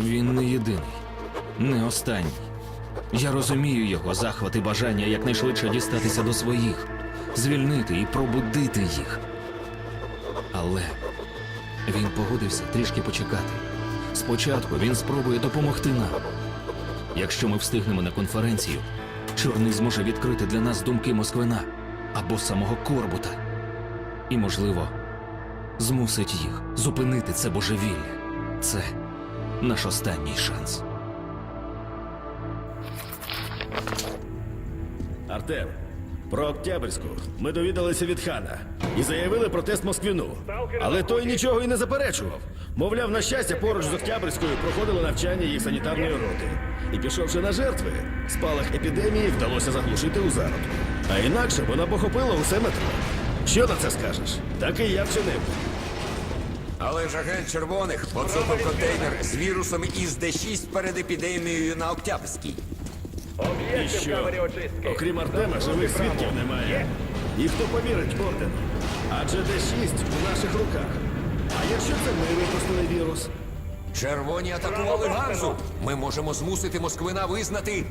Він не єдиний, не останній. Я розумію його захват і бажання якнайшвидше дістатися до своїх, звільнити і пробудити їх. Але він погодився трішки почекати. Спочатку він спробує допомогти нам. Якщо ми встигнемо на конференцію, чорний зможе відкрити для нас думки Москвина або самого Корбута. І, можливо, змусить їх зупинити це божевілля. Це наш останній шанс. Артем, про Октябрьську ми довідалися від хана і заявили протест Москвіну. Але той нічого і не заперечував. Мовляв, на щастя, поруч з Октябрьською проходило навчання їх санітарної роти. І пішовши на жертви, спалах епідемії вдалося заглушити у зародку. А інакше вона похопила усе метро. Що на це скажеш? Так і я вчинив. Але ж агент червоних поцупив контейнер з вірусом із Д6 перед епідемією на Октябрській. І що? Окрім Артема, живих свідків немає. І хто повірить ордену? Адже Д6 у наших руках. А якщо це ми випустили вірус? Червоні атакували Ганзу. Ми можемо змусити Москвина визнати.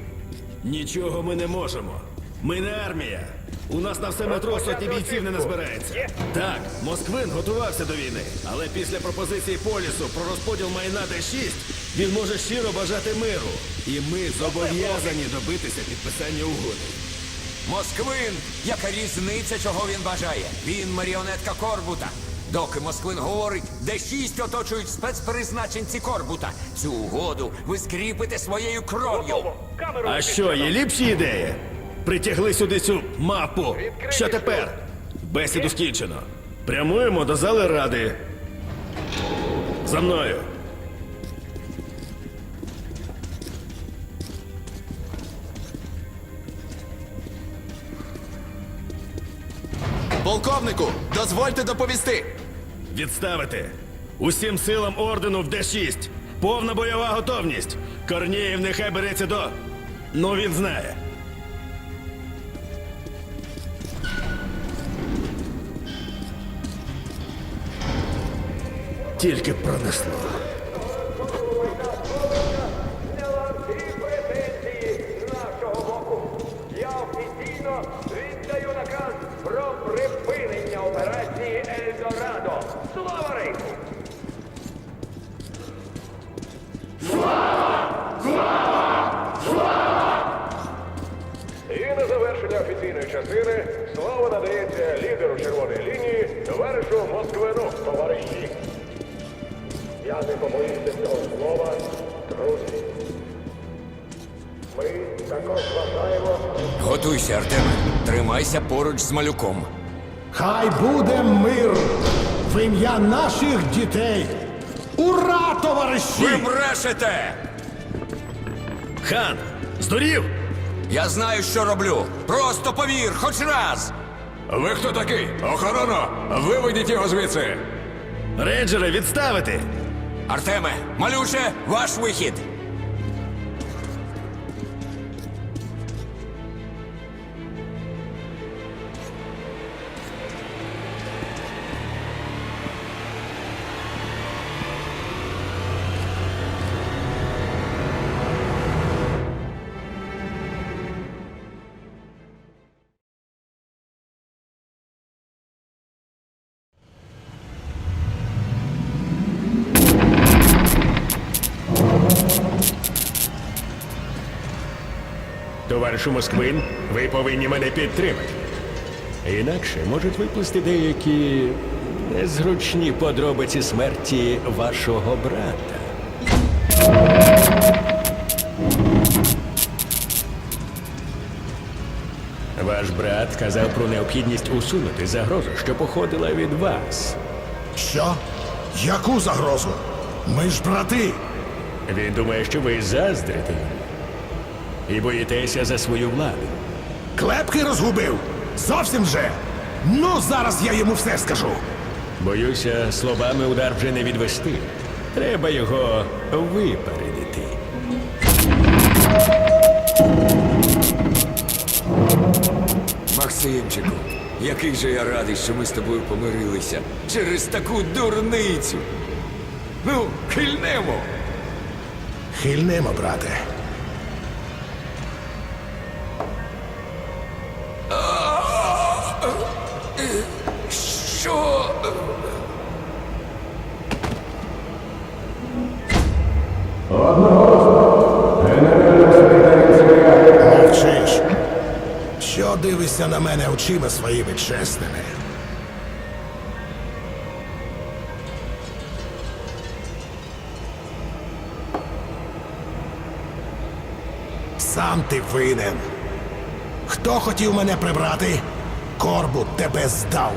Нічого ми не можемо. Ми не армія. У нас на все метро сотні бійців не назбирається. Так, Москвин готувався до війни, але після пропозиції полісу про розподіл майна Д6 він може щиро бажати миру. І ми зобов'язані добитися підписання угоди. Москвин, яка різниця, чого він бажає? Він маріонетка Корбута. Доки Москвин говорить, Д6 оточують спецпризначенці Корбута. Цю угоду ви скріпите своєю кров'ю. А що, є ліпші ідеї? Притягли сюди цю мапу. Що тепер? Бесіду скінчено. Прямуємо до зали ради. За мною. Полковнику, дозвольте доповісти. Відставити. Усім силам ордену в Д6. Повна бойова готовність. Корнієв нехай береться до. Ну він знає. Завершення офіційної частини слово надається лідеру червоної лінії, товаришу Москвину, товариші. Я не побоюся цього слова, друзі. Ми також вважаємо, Готуйся, Артеме. Тримайся поруч з малюком. Хай буде мир в ім'я наших дітей. Ура, товариші! Ви брешете! Хан! Здурів! Я знаю, що роблю. Просто повір, хоч раз. Ви хто такий? Охорона! Виведіть його звідси! Рейнджери, відставити! Артеме, малюше, ваш вихід. Товаришу Москвин, ви повинні мене підтримати. Інакше можуть виплисти деякі незручні подробиці смерті вашого брата. Ваш брат казав про необхідність усунути загрозу, що походила від вас. Що? Яку загрозу? Ми ж брати. Він думає, що ви заздрите йому і боїтеся за свою владу. Клепки розгубив. Зовсім же. Ну, зараз я йому все скажу. Боюся, словами удар вже не відвести. Треба його випередити. Максимчику, який же я радий, що ми з тобою помирилися через таку дурницю. Ну, хильнемо. Хильнемо, брате. Мовчиш. Що дивишся на мене очима своїми чесними? Сам ти винен. Хто хотів мене прибрати? Корбут тебе здав.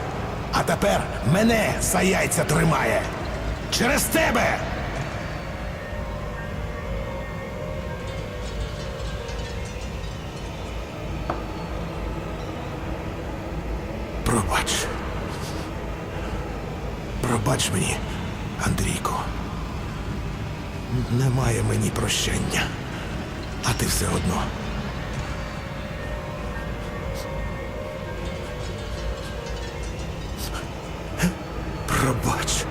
А тепер мене за яйця тримає. Через тебе! Пробач мені, Андрійко. Немає мені прощення. А ти все одно. Пробач.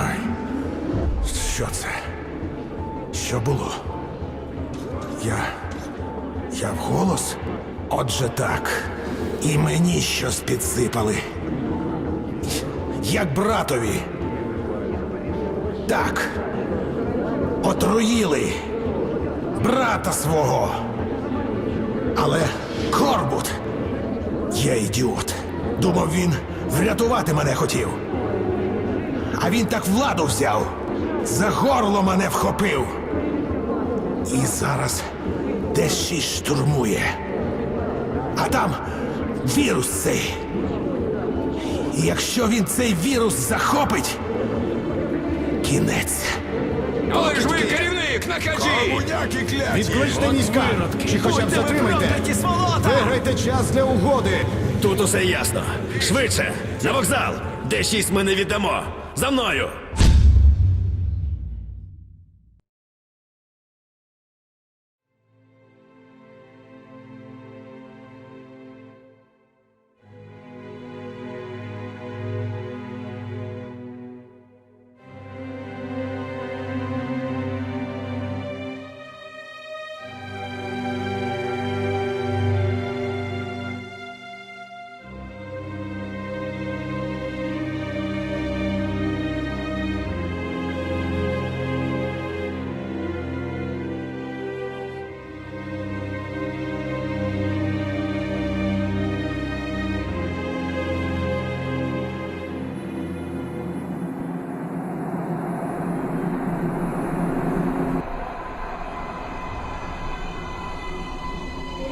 Ай, що це? Що було? Я. Я вголос? Отже так. І мені щось підсипали. Як братові. Так. Отруїли. Брата свого. Але Корбут. Я ідіот. Думав, він врятувати мене хотів. А він так владу взяв. За горло мене вхопив. І зараз десь щось штурмує. А там вірус цей. І якщо він цей вірус захопить, кінець. Але ж ви керівник, накажіть! Відкличте війська! Чи хоча б затримайте! Виграйте час для угоди! Тут усе ясно. Швидше! На вокзал! Де шість ми не віддамо! За мною!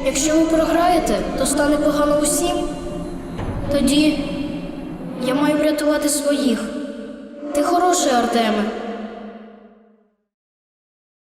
Якщо ви програєте, то стане погано усім. Тоді я маю врятувати своїх. Ти хороший, Артеме.